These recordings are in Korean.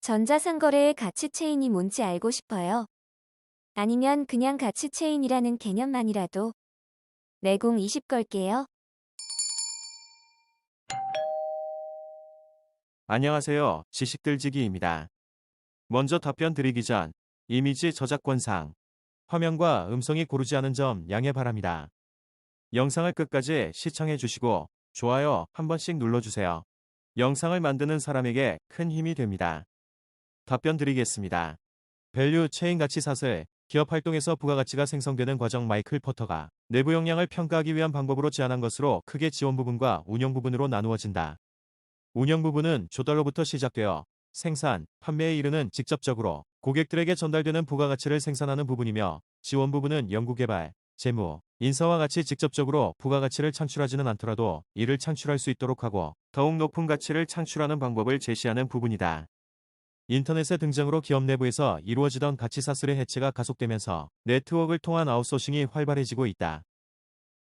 전자상거래의 가치체인이 뭔지 알고 싶어요. 아니면 그냥 가치체인이라는 개념만이라도. 내공 20 걸게요. 안녕하세요. 지식들지기입니다. 먼저 답변 드리기 전 이미지 저작권상 화면과 음성이 고르지 않은 점 양해 바랍니다. 영상을 끝까지 시청해 주시고 좋아요 한 번씩 눌러주세요. 영상을 만드는 사람에게 큰 힘이 됩니다. 답변 드리겠습니다. 밸류 체인 가치 사슬 기업 활동에서 부가가치가 생성되는 과정 마이클 포터가 내부 역량을 평가하기 위한 방법으로 제안한 것으로 크게 지원 부분과 운영 부분으로 나누어진다. 운영 부분은 조달로부터 시작되어 생산, 판매에 이르는 직접적으로 고객들에게 전달되는 부가가치를 생산하는 부분이며 지원 부분은 연구개발, 재무, 인사와 같이 직접적으로 부가가치를 창출하지는 않더라도 이를 창출할 수 있도록 하고 더욱 높은 가치를 창출하는 방법을 제시하는 부분이다. 인터넷의 등장으로 기업 내부에서 이루어지던 가치 사슬의 해체가 가속되면서 네트워크를 통한 아웃소싱이 활발해지고 있다.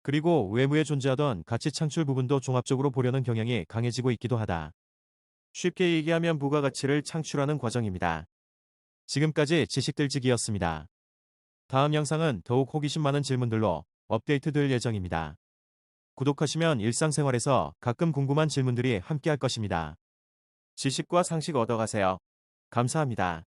그리고 외부에 존재하던 가치 창출 부분도 종합적으로 보려는 경향이 강해지고 있기도 하다. 쉽게 얘기하면 부가가치를 창출하는 과정입니다. 지금까지 지식들지기였습니다. 다음 영상은 더욱 호기심 많은 질문들로 업데이트 될 예정입니다. 구독하시면 일상생활에서 가끔 궁금한 질문들이 함께할 것입니다. 지식과 상식 얻어가세요. 감사합니다.